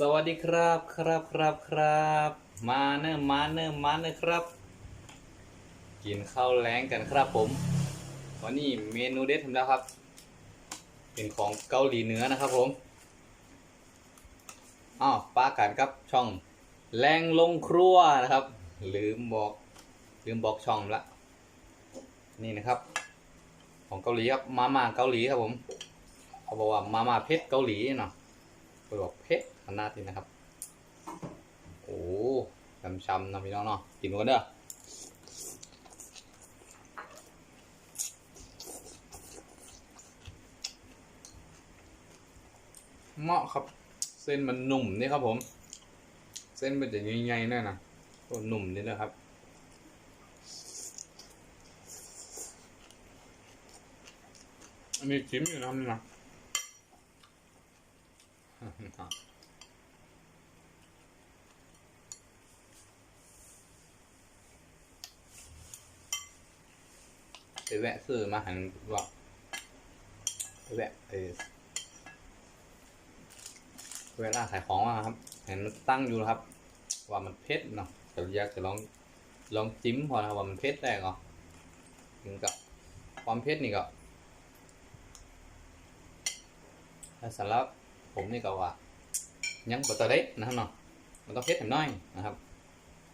สวัสดีครับครับครับครับ มาเนอะมาเนอะมาเนอะครับ กินข้าวแล้งกันครับผมวันนี้เมนูเด็ดทำแล้วครับ เป็นของเกาหลีเหนือนะครับผมอ้าวป้ากันครับช่องแรงลงครัวนะครับ ลืมบอก ลืมบอกช่องละนี่นะครับ ของเกาหลีครับมาม่าเกาหลีครับผม เขาบอกว่ามาม่าเผ็ดเกาหลีเนาะเขาบอกเผ็ด ขนาดนี้นะครับ โอ้ช้ำๆนะพี่น้องเนาะกินกันเด้อเหมาะครับ เส้นมันหนุ่มนี่ครับผม เส้นมันจะใหญ่ๆแน่นะตัวหนุ่มนี่นะครับอันนี้จิ้มอยู่นะครับนี่นะ แวะซื้อมาหันว่าแวะเออเวลาขายของอะครับ เห็นมันตั้งอยู่นะครับ ว่ามันเผ็ดเนาะแต่อยากจะลองลองจิ้มพอนะว่ามันเผ็ดได้ก่อถึงกับความเผ็ดนี่ก็ถ้าสำหรับผมนี่ก็ว่า ยังบตะเด็ดนะครับเนาะมันต้องเผ็ดหน่อยนะครับ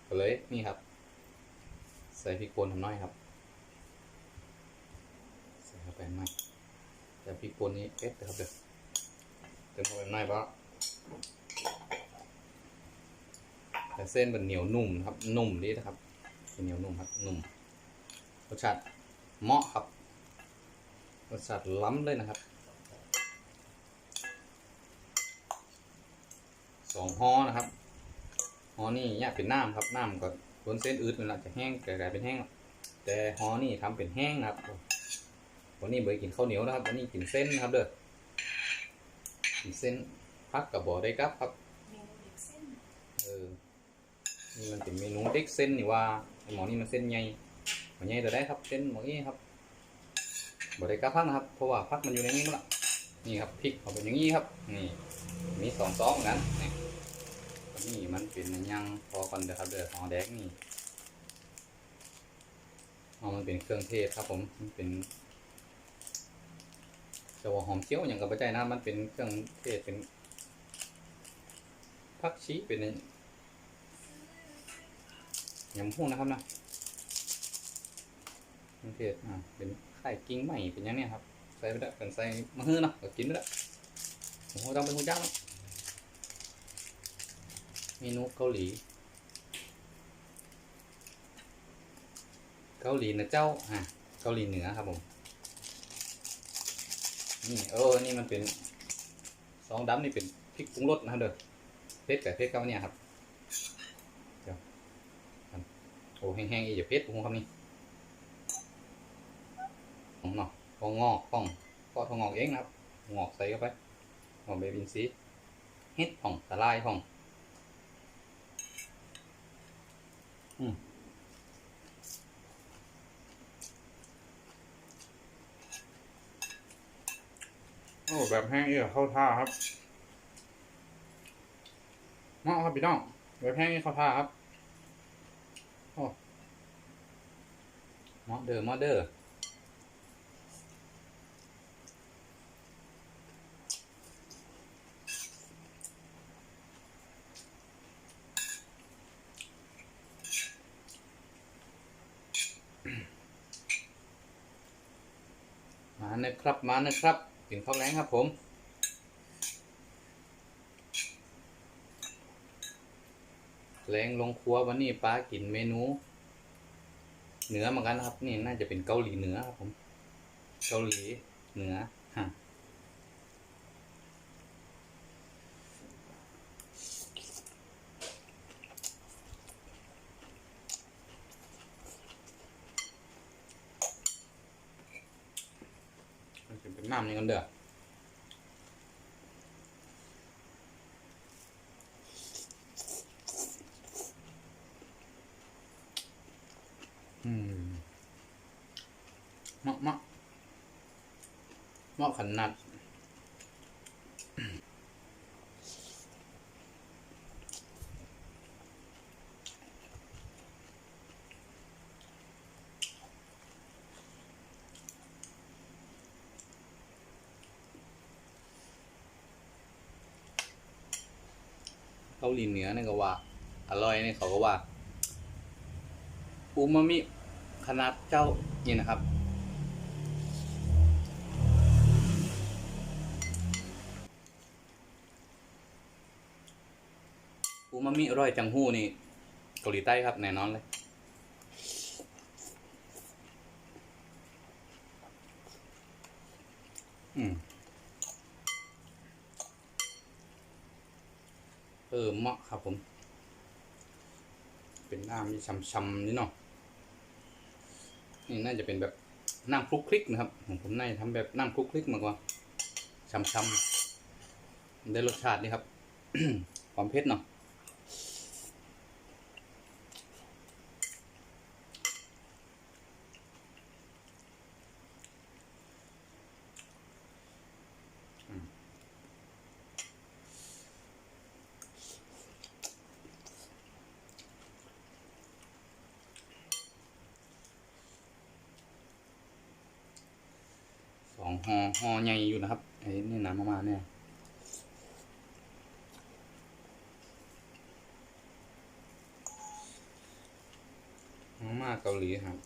ก็เลยนี่ครับ ใส่พริกป่นหน่อยครับ ใส่เข้าไปหน่อยแต่พริกป่นนี้เผ็ดนะครับเด้อเติมเข้าไปหน่อยเพราะแต่เส้นมันเหนียวนุ่มนะครับ นุ่มดีนะครับเหนียวนุ่มครับนุ่มรสชาติเหมาะครับรสชาติล้ำเลยนะครับสองห่อนะครับห่อนี่เนี่ยเป็นน้ำครับน้ำก็ล้นเส้นอืดมันละจะแห้งกลายเป็นแห้ง แต่ห่อนี่ทำเป็นแห้งนะครับ วันนี้เบยกินข้าวเหนียวนะครับวันนี้กินเส้นนะครับเด้อกินเส้นพักกับบ่อได้ครับครับเมนูเด็กเออนี่มันเป็นเมนูเด็กเส้นนี่ว่าหมอนี่มันเส้นใหญ่หมอใหญ่ตัวได้ครับเส้นหมอนี่ครับบ่ได้กรับพักนะครับ เพราะว่าพักมันอยู่ในนี้มั้งละนี่ครับพริกเขาเป็นอย่างนี้ครับ นี่มีสองซองเหมือนกันนี่นี่มันเป็นอันยังพอกันเด้อครับเด้อหอแดงนี่อ๋อมันเป็นเครื่องเทศครับผมมันเป็น จะว่าหอมเจียวอย่างกับใบใจนะมันเป็นเครื่องเทศเป็นผักชีเป็นยำหุ่งนะครับนะเครื่องเทศอ่าเป็นไข่กิ้งใหม่เป็นอย่างเนี้ยครับใส่ไปได้เป็นใส่มะฮือเนาะก็กินไปได้โอ้โหต้องเป็นคนจ้างเนาะเมนูเกาหลี เกาหลีนะเจ้าอะเกาหลีเหนือครับผม นี่เออนี่มันเป็นซองดำนี่เป็นพริกปรุงรสนะครับเด้อเพชรกับเพชรกับเนี่ยครับเดี๋ยวอันโอ้แห้งๆอีกอย่าเพชรปรุงครับนี่ของเนาะของงอกของก็ทองงอกเองนะครับงอกใส่เข้าไปหอมเบบินซีเฮ็ดของสลายของ อืม อ้แบบแห้งเอี่ยเข้าท่าครับเหมาะครับพี่น้องแบบแห้งเข้าท่าครับโอ้เหมาะเด้อเหมาะเด้อมาเนะครับ มาเนะครับ กินข้าวแรงครับผมแรงลงครัววันนี้ป้ากินเมนูเหนือเหมือนกันนะครับ นี่น่าจะเป็นเกาหลีเหนือครับผม เกาหลีเหนือฮะมั น้ำอยังกันเด้ออืมเหมาะเหมาะเหมาะขนาด เกาหลีเหนือนี่ก็ว่า อร่อยนี่เขาก็ว่าอูมามิขนาดเจ้านี่นะครับ อูมามิอร่อยจังหู้นี่เกาหลีใต้ครับแน่นอนเลยอืม เออเหมาะครับผม เป็นหน้ามีช้ำๆนี่เนาะนี่น่าจะเป็นแบบน้ำคลุกคลิกนะครับของผมน่าจะทำแบบน้ำคลุกคลิกมากกว่าช้ำๆได้รสชาตินี่ครับ ความเผ็ดเนาะ ห่อห่อใหญ่อยู่นะครับไอ้นี่น้ำมามาเนี่ยมาม่าเกาหลีครับ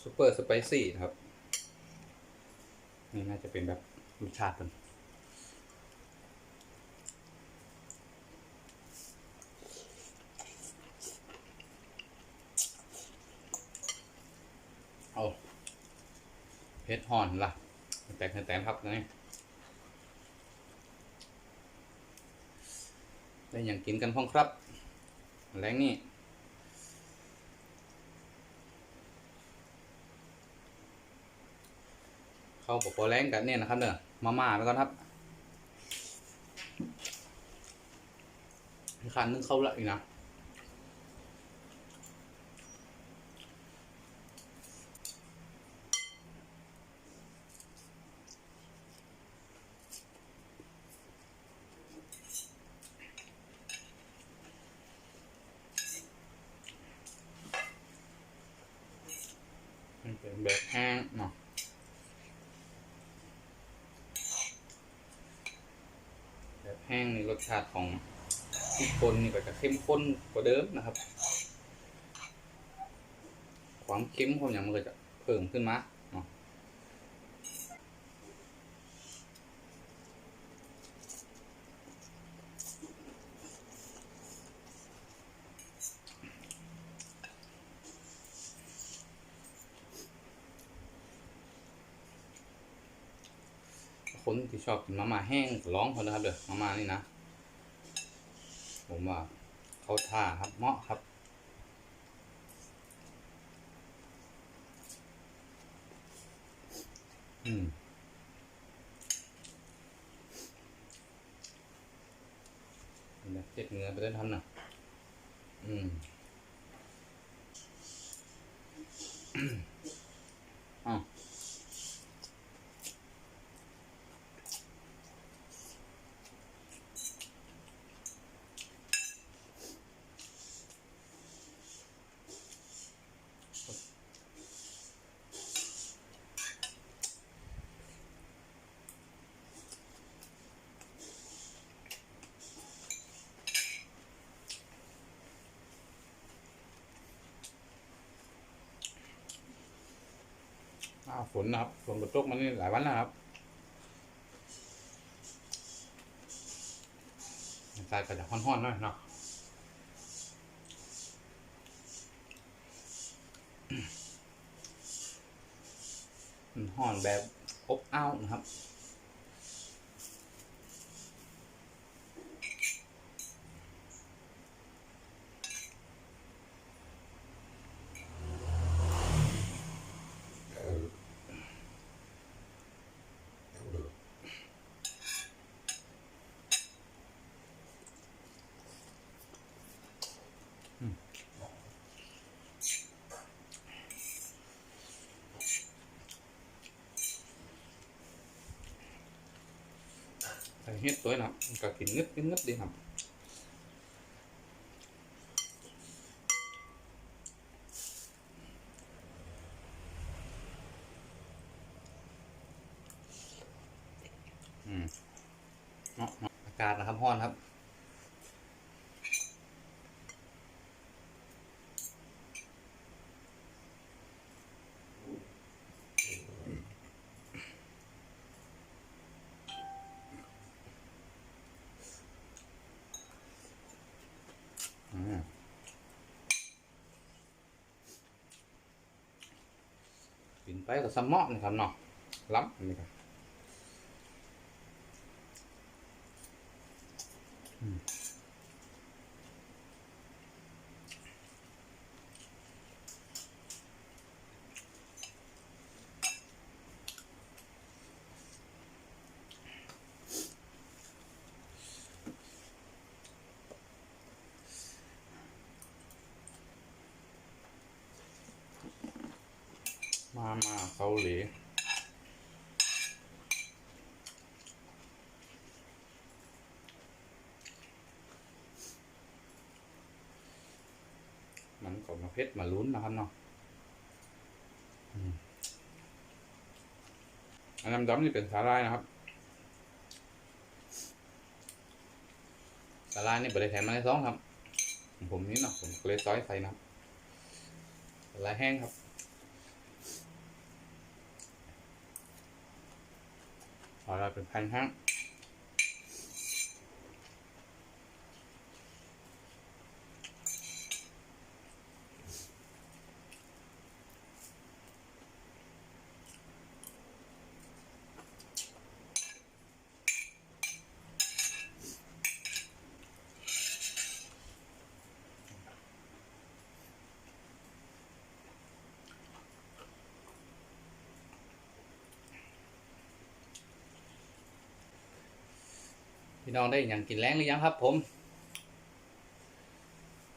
ซูเปอร์สไปซี่ครับ นี่น่าจะเป็นแบบรสชาติมันเอาเพชรห่อนล่ะ ตกแตนครับนี่ได้อย่างกินกันพ้องครับแรงนี่เข้าปกแรงกันเนี่ยนะครับเนอะมาม่าไปก่อนครับคันนึงเข้าละอีกนะ แบบแห้งเนาะแบบแห้งในรสชาติของพริกป่นนี่ก็จะเข้มข้นกว่าเดิมนะครับ ความเค็มของอย่างมันก็จะเพิ่มขึ้นมา คนที่ชอบกินมาม่าแห้งร้องเขานะครับเด้อมาม่านี่นะ ผมว่าเขาท่าครับเหมาะครับอืมเนี่ยเจ็ดเนื้อไปได้ทำนะอืมอ้าวอ้ ฝนนะครับฝนกระตกมานี่หลายวันแล้วครับอากาศก็จะห้อนๆหน่อยเนาะห้อนแบบอบอ้าวนะครับ เฮ็ดตัวนะครับมันก็กินงึดงึดดีครับอืมเนาะอากาศนะครับร้อนครับ ไปกับสมอนะครับเนาะล้ำอันนี้ครับอืม มามาเกาหลีมันก็มาเพชรมาลุ้นนะครับเนาะอันน้ำดำนี่เป็นสาลายนะครับ สาลายนี่บริแถมมาในซองครับ ผมนี่เนาะผมเลยซอยใส่นะครับสาลายแห้งครับ สาลายเป็นแผ่นแห้ง น้องได้อย่างกินแรงหรือยังครับ ผม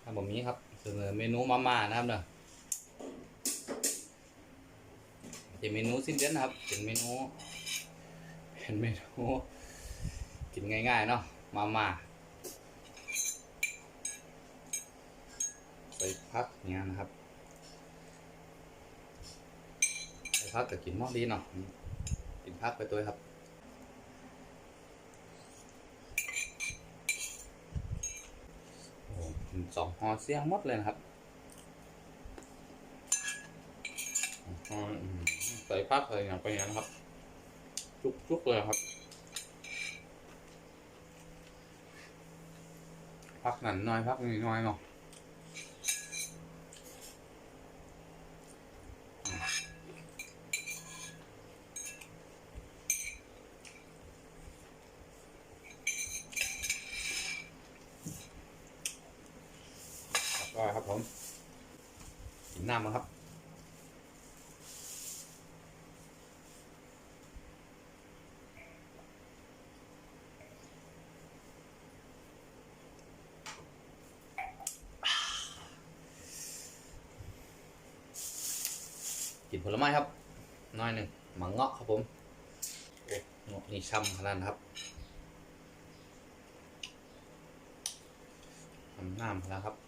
ถ้าผมนี้ครับเสนอเมนูมาม่านะครับเนอะเป็นเมนูสิ้นเดือนนะครับเป็นเมนูเป็นเมนูกินง่ายๆเนาะมาม่าไปพักเงี้ยนะครับไปพักกับกินหม้อดีเนาะกินพักไปตัวครับ สองหอเสียงหมดเลยนะครับใส่พักใส่อย่างไปอย่างนั้นครับ จุกๆเลยครับพักหนันน้อยพักนี่น้อยเนาะอืมก็ครับผม กินน้ำมั้งครับ กินผลไม้ครับ น้อยหนึ่งหมังเงาะครับผมโอ้เงาะนี่ช่ำขนาดนั้นครับทำน้ำแล้วครับ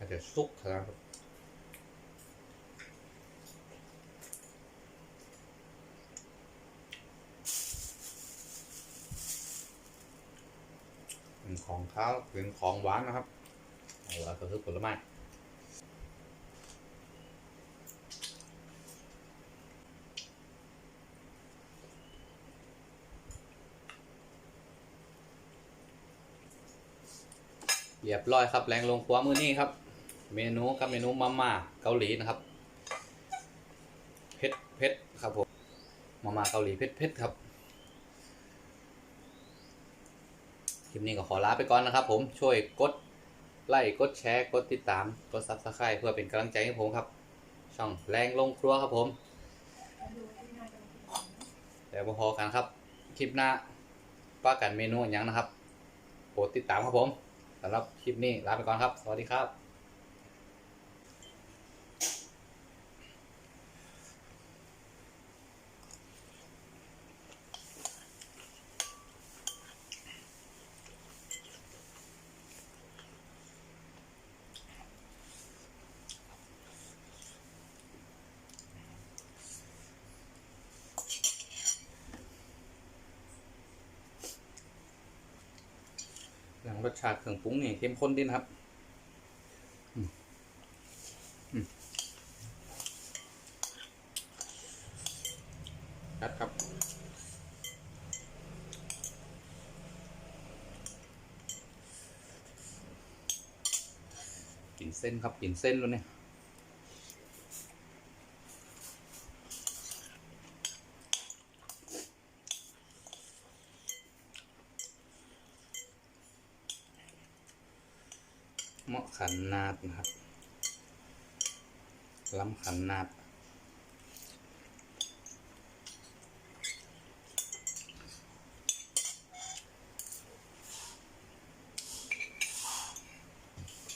อาจจะสุกแล้วครับเป็นของข้าวเป็นของหวานนะครับเอาละก็คือผลไม้เรียบร้อยครับแรงลงครัวมือนี้ครับ เมนูกับเมนูมาม่าเกาหลีนะครับเผ็ดเผ็ดครับผมมาม่าเกาหลีเผ็ดเผ็ดครับคลิปนี้ก็ขอลาไปก่อนนะครับ ผมช่วยกดไลค์กดแชร์กดติดตามกดซับสไครต์เพื่อเป็นกำลังใจให้ผมครับ ช่องแรงลงครัวครับผมแล้วพอกันครับ คลิปหน้าว่ากันเมนูอย่างนะครับโปรดติดตามครับผมสำหรับคลิปนี้ลาไปก่อนครับ สวัสดีครับ สชาติเครื่องปรุงนี่เข้มข้นดีนะครับครับครับกินเส้นครับกินเส้นแล้วเนี่ย เหมาะ ขันนาดนะครับล้ำขันนาด